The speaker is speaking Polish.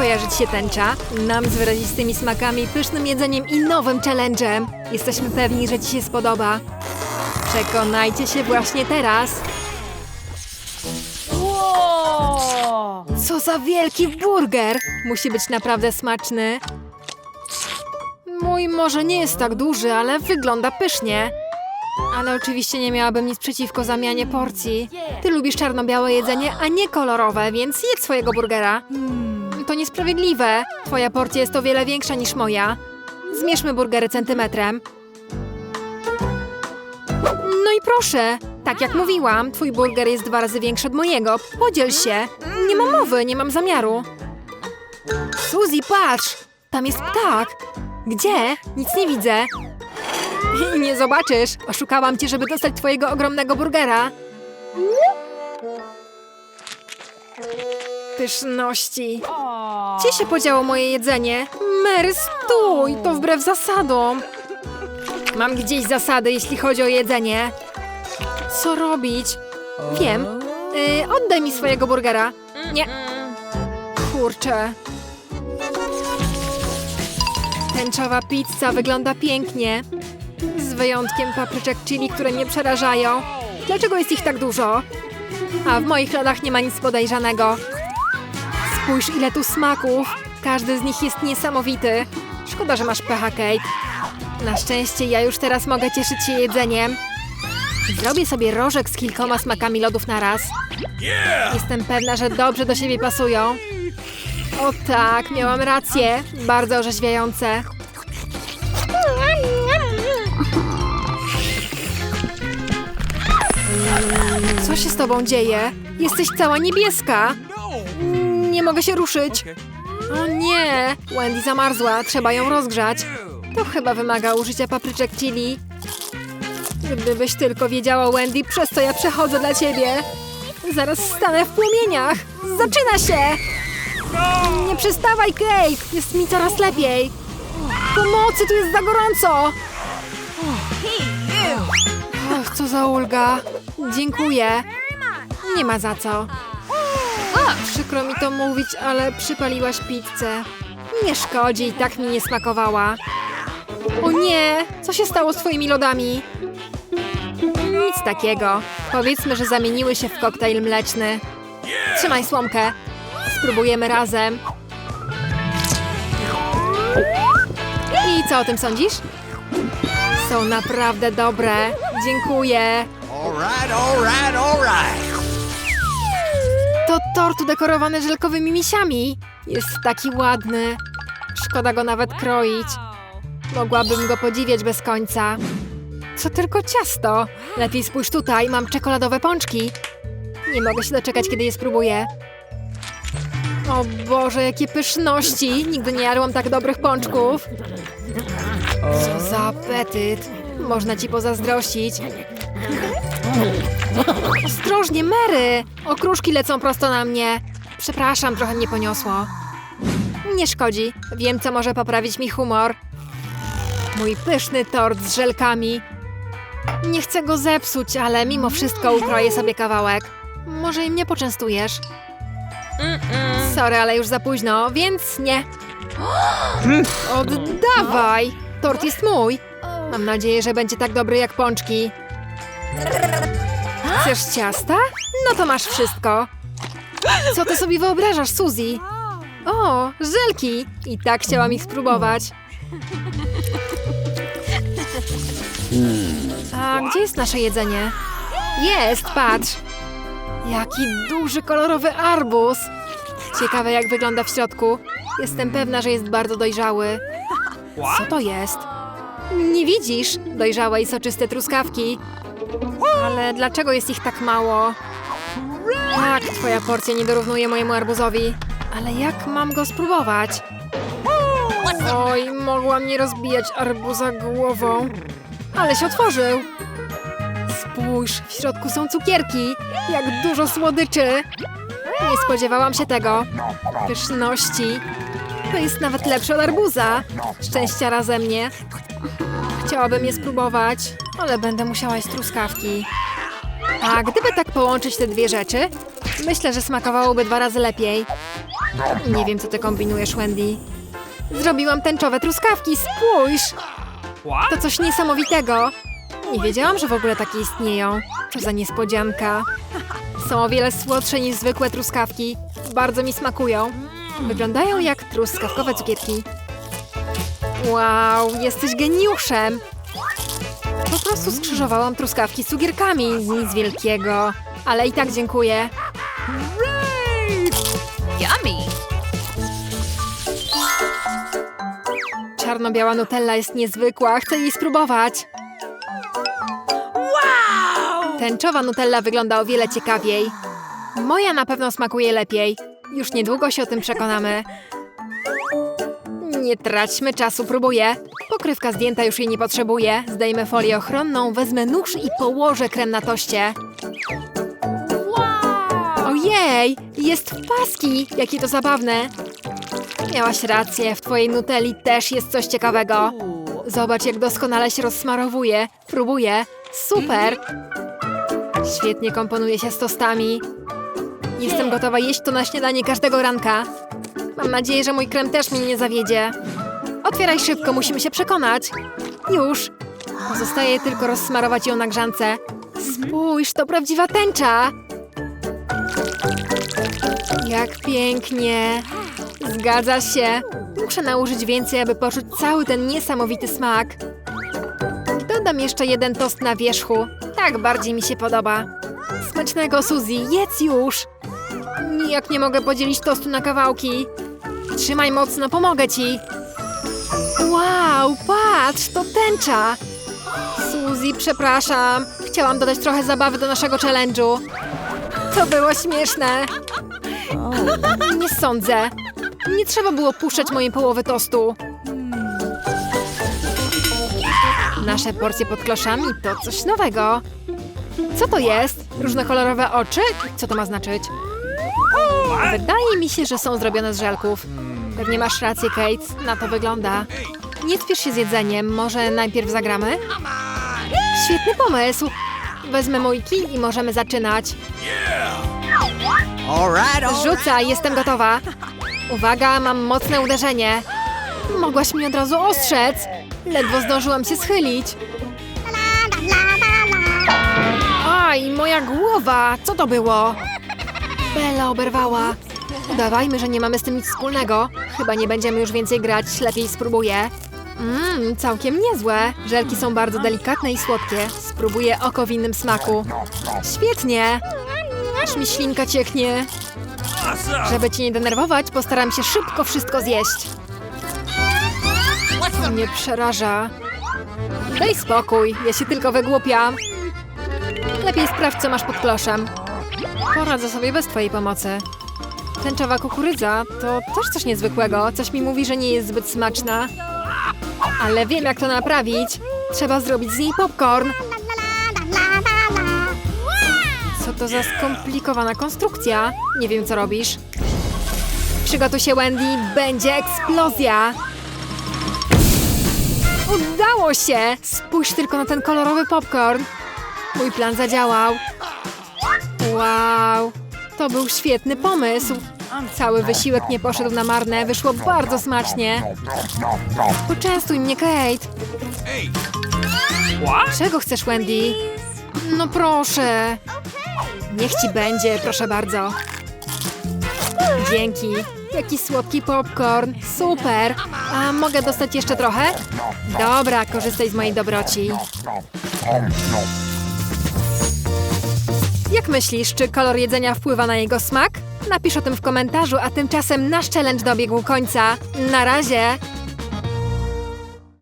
kojarzy ci się tęcza? Nam z wyrazistymi smakami, pysznym jedzeniem i nowym challenge'em. Jesteśmy pewni, że ci się spodoba. Przekonajcie się właśnie teraz. Wow! Co za wielki burger! Musi być naprawdę smaczny. Mój może nie jest tak duży, ale wygląda pysznie. Ale oczywiście nie miałabym nic przeciwko zamianie porcji. Ty lubisz czarno-białe jedzenie, a nie kolorowe, więc jedz swojego burgera. To niesprawiedliwe. Twoja porcja jest o wiele większa niż moja. Zmierzmy burgery centymetrem. No i proszę, tak jak mówiłam, twój burger jest dwa razy większy od mojego. Podziel się. Nie ma mowy, nie mam zamiaru. Suzy, patrz! Tam jest ptak. Gdzie? Nic nie widzę. Nie zobaczysz. Oszukałam cię, żeby dostać twojego ogromnego burgera. Pyszności. Gdzie się podziało moje jedzenie? Mary, stój! To wbrew zasadom. Mam gdzieś zasady, jeśli chodzi o jedzenie. Co robić? Wiem. Y, oddaj mi swojego burgera. Nie. Kurczę. Tęczowa pizza wygląda pięknie. Z wyjątkiem papryczek chili, które mnie przerażają. Dlaczego jest ich tak dużo? A w moich lodach nie ma nic podejrzanego. Spójrz, ile tu smaków. Każdy z nich jest niesamowity. Szkoda, że masz pecha, Kate. Na szczęście ja już teraz mogę cieszyć się jedzeniem. Zrobię sobie rożek z kilkoma smakami lodów na raz. Jestem pewna, że dobrze do siebie pasują. O tak, miałam rację. Bardzo orzeźwiające. Co się z tobą dzieje? Jesteś cała niebieska. Nie mogę się ruszyć. O nie! Wendy zamarzła, trzeba ją rozgrzać. To chyba wymaga użycia papryczek chili. Gdybyś tylko wiedziała, Wendy, przez co ja przechodzę dla ciebie. Zaraz stanę w płomieniach. Zaczyna się! Nie przestawaj, Kate! Jest mi coraz lepiej. Pomocy, tu jest za gorąco! Och, co za ulga. Dziękuję. Nie ma za co. Przykro mi to mówić, ale przypaliłaś pizzę. Nie szkodzi, i tak mi nie smakowała. O nie! Co się stało z twoimi lodami? Nic takiego. Powiedzmy, że zamieniły się w koktajl mleczny. Trzymaj słomkę. Spróbujemy razem. I co o tym sądzisz? Są naprawdę dobre. Dziękuję. All right, all right, all right. To tort udekorowany żelkowymi misiami. Jest taki ładny. Szkoda go nawet kroić. Mogłabym go podziwiać bez końca. Co tylko ciasto. Lepiej spójrz tutaj, mam czekoladowe pączki. Nie mogę się doczekać, kiedy je spróbuję. O Boże, jakie pyszności! Nigdy nie jadłam tak dobrych pączków. Co za apetyt. Można ci pozazdrościć. Ostrożnie, Mary! Okruszki lecą prosto na mnie. Przepraszam, trochę mnie poniosło. Nie szkodzi. Wiem, co może poprawić mi humor. Mój pyszny tort z żelkami. Nie chcę go zepsuć, ale mimo wszystko ukroję sobie kawałek. Może i mnie poczęstujesz? Sorry, ale już za późno, więc nie. Oddawaj! Tort jest mój. Mam nadzieję, że będzie tak dobry jak pączki. Chcesz ciasta? No to masz wszystko. Co ty sobie wyobrażasz, Suzy? O, żelki! I tak chciałam ich spróbować. A gdzie jest nasze jedzenie? Jest, patrz! Jaki duży, kolorowy arbuz! Ciekawe, jak wygląda w środku. Jestem pewna, że jest bardzo dojrzały. Co to jest? Nie widzisz? Dojrzałe i soczyste truskawki. Ale dlaczego jest ich tak mało? Tak, twoja porcja nie dorównuje mojemu arbuzowi. Ale jak mam go spróbować? Oj, mogłam nie rozbijać arbuza głową. Ale się otworzył. Spójrz, w środku są cukierki. Jak dużo słodyczy. Nie spodziewałam się tego. Pyszności. To jest nawet lepsze od arbuza. Szczęściara ze mnie. Chciałabym je spróbować, ale będę musiała jeść truskawki. A gdyby tak połączyć te dwie rzeczy, myślę, że smakowałoby dwa razy lepiej. Nie wiem, co ty kombinujesz, Wendy. Zrobiłam tęczowe truskawki, spójrz! To coś niesamowitego. Nie wiedziałam, że w ogóle takie istnieją. Co za niespodzianka. Są o wiele słodsze niż zwykłe truskawki. Bardzo mi smakują. Wyglądają jak truskawkowe cukierki. Wow, jesteś geniuszem! Po prostu skrzyżowałam truskawki z cukierkami. Nic wielkiego. Ale i tak dziękuję. Yummy. Czarno-biała Nutella jest niezwykła. Chcę jej spróbować. Wow! Tęczowa Nutella wygląda o wiele ciekawiej. Moja na pewno smakuje lepiej. Już niedługo się o tym przekonamy. Nie traćmy czasu, próbuję. Pokrywka zdjęta już jej nie potrzebuje. Zdejmę folię ochronną, wezmę nóż i położę krem na toście. Wow! Ojej, jest w paski! Jakie to zabawne. Miałaś rację, w twojej Nutelli też jest coś ciekawego. Zobacz, jak doskonale się rozsmarowuje. Próbuję. Super! Świetnie komponuje się z tostami. Jestem gotowa jeść to na śniadanie każdego ranka. Mam nadzieję, że mój krem też mnie nie zawiedzie. Otwieraj szybko, musimy się przekonać. Już. Pozostaje tylko rozsmarować ją na grzance. Spójrz, to prawdziwa tęcza. Jak pięknie. Zgadza się. Muszę nałożyć więcej, aby poczuć cały ten niesamowity smak. Dodam jeszcze jeden tost na wierzchu. Tak bardziej mi się podoba. Smacznego, Suzy, jedz już! Nijak nie mogę podzielić tostu na kawałki. Trzymaj mocno, pomogę ci. Wow, patrz, to tęcza! Suzy, przepraszam. Chciałam dodać trochę zabawy do naszego challenge'u. To było śmieszne. Nie sądzę. Nie trzeba było puszczać mojej połowy tostu. Nasze porcje pod kloszami to coś nowego. Co to jest? Różnokolorowe oczy? Co to ma znaczyć? Wydaje mi się, że są zrobione z żelków. Pewnie masz rację, Kate. Na to wygląda. Nie spiesz się z jedzeniem. Może najpierw zagramy? Świetny pomysł. Wezmę mój kij i możemy zaczynać. Rzucaj, jestem gotowa. Uwaga, mam mocne uderzenie. Mogłaś mi od razu ostrzec. Ledwo zdążyłam się schylić. Aj, moja głowa! Co to było? Bella oberwała. Udawajmy, że nie mamy z tym nic wspólnego. Chyba nie będziemy już więcej grać, lepiej spróbuję. Mmm, całkiem niezłe. Żelki są bardzo delikatne i słodkie. Spróbuję oko w innym smaku. Świetnie! Aż mi ślinka cieknie. Żeby cię nie denerwować, postaram się szybko wszystko zjeść. Mnie przeraża. Daj spokój, ja się tylko wygłupiam. Lepiej sprawdź, co masz pod kloszem. Poradzę sobie bez twojej pomocy. Tęczowa kukurydza to też coś niezwykłego. Coś mi mówi, że nie jest zbyt smaczna. Ale wiem, jak to naprawić. Trzeba zrobić z niej popcorn. Co to za skomplikowana konstrukcja? Nie wiem, co robisz. Przygotuj się, Wendy. Będzie eksplozja. Udało się! Spójrz tylko na ten kolorowy popcorn. Mój plan zadziałał. Wow, to był świetny pomysł. Cały wysiłek nie poszedł na marne, wyszło bardzo smacznie. Poczęstuj mnie, Kate. Czego chcesz, Wendy? No proszę. Niech ci będzie, proszę bardzo. Dzięki. Jaki słodki popcorn. Super. A mogę dostać jeszcze trochę? Dobra, korzystaj z mojej dobroci. Jak myślisz, czy kolor jedzenia wpływa na jego smak? Napisz o tym w komentarzu, a tymczasem nasz challenge dobiegł końca. Na razie!